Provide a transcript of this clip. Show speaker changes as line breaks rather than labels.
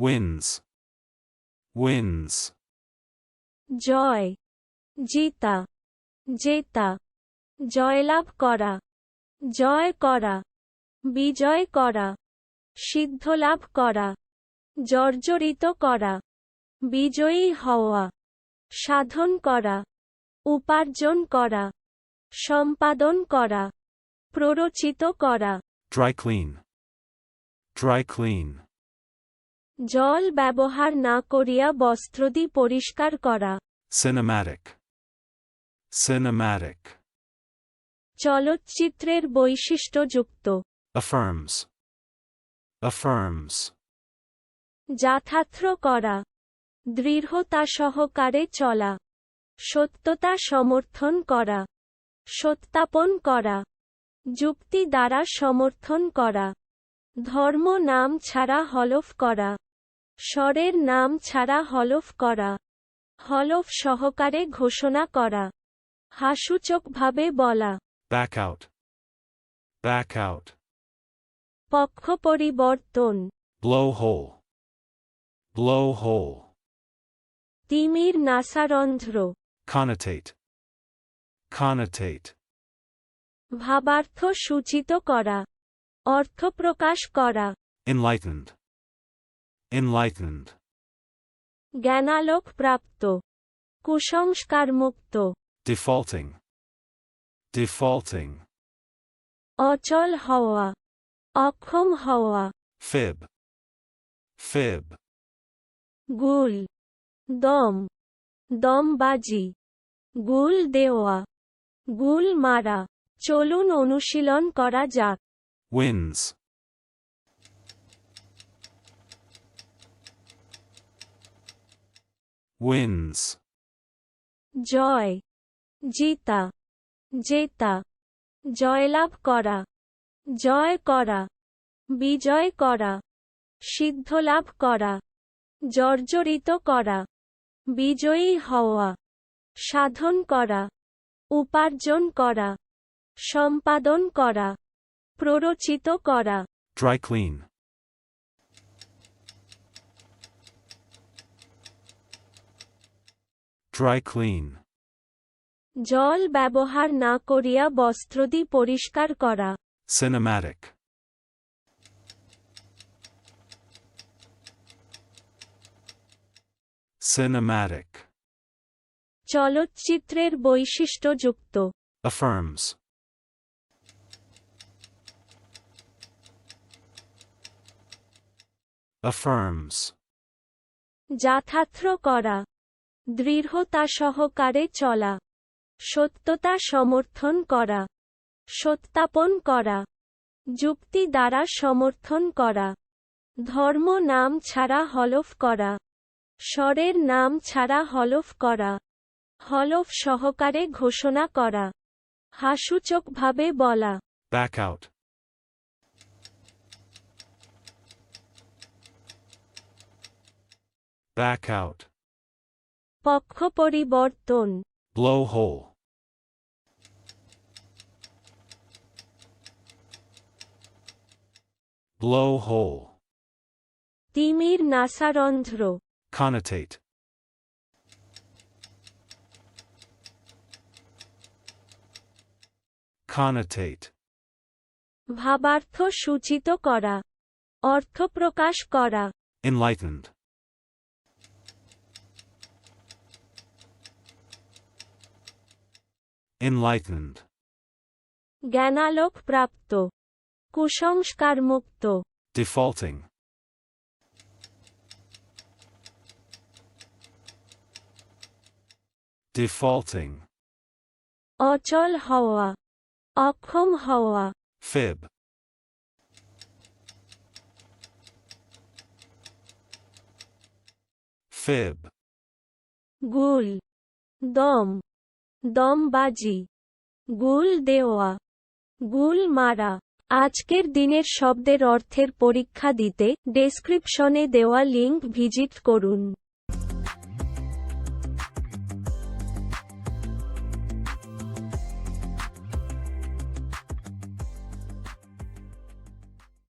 wins, wins,
জয়। জিতা। জেতা। জয়লাভ করা। জয় করা। বিজয় করা। সিদ্ধলাভ করা। জর্জরিত করা। বিজয়ী হওয়া। সাধন করা। উপার্জন করা। সম্পাদন করা। প্ররোচিত করা।
Dry clean, dry clean,
জল ব্যবহার না করিয়া বস্ত্রদি পরিষ্কার করা।
Cinematic, cinematic,
চলচ্চিত্রের বৈশিষ্ট্যযুক্ত।
Affirms, affirms,
যথার্থ করা। দৃঢ়তা সহকারে চলা। সত্যতা সমর্থন করা। সত্যাপন করা। যুক্তি দ্বারা সমর্থন করা। ধর্ম নাম ছাড়া হলফ করা। স্বরের নাম ছাড়া হলফ করা। হলফ সহকারে ঘোষণা করা। হাসুচকভাবে বলা।
Back out, back out,
পক্ষ পরিবর্তন।
Blow hole, blow hole,
তিমির নাসারন্ধ্র।
Connotate, connotate,
ভাবার্থ সূচিত করা। অর্থ প্রকাশ করা।
Enlightened, enlightened,
জ্ঞানালোক প্রাপ্ত কুসংস্কারমুক্ত
defaulting, defaulting,
অচল হওয়া অক্ষম হওয়া
fib, fib,
গুল দম দমবাজি গুল দেওয়া গুল মারা চলুন অনুশীলন করা যাক।
Wins, wins,
জয় জিতা জেতা জয়লাভ করা জয় করা বিজয় করা সিদ্ধলাভ করা জর্জরিত করা বিজয়ী হওয়া সাধন করা উপার্জন করা সম্পাদন করা প্ররোচিত করা।
Dry clean, dry clean,
জল ব্যবহার না করিয়া বস্ত্রদি পরিষ্কার করা।
Cinematic, cinematic,
চলচ্চিত্রের বৈশিষ্ট্যযুক্ত।
Affirms, affirms,
যথার্থ করা। দৃঢ়তা সহকারে চলা। সত্যতা সমর্থন করা। সত্যাপন করা। যুক্তি দ্বারা সমর্থন করা। ধর্ম নাম ছাড়া হলফ করা। স্বরের নাম ছাড়া হলফ করা। হলফ সহকারে ঘোষণা করা। হাসুচকভাবে বলা।
Back out, back out,
পক্ষ পরিবর্তন তিমির নাসারন্ধ্র।
কানাথেট
ভাবার্থ সূচিত করা। অর্থ প্রকাশ করা।
Enlightened. enlightened,
জ্ঞানালোক প্রাপ্ত কুসংস্কারমুক্ত
defaulting, defaulting,
অচল হওয়া অক্ষম হওয়া
fib, fib,
গুল দম দমবাজি গুল দেওয়া, গুল মারা। আজকের দিনের শব্দের অর্থের পরীক্ষা দিতে ডেসক্রিপশনে দেওয়া লিঙ্ক ভিজিট করুন।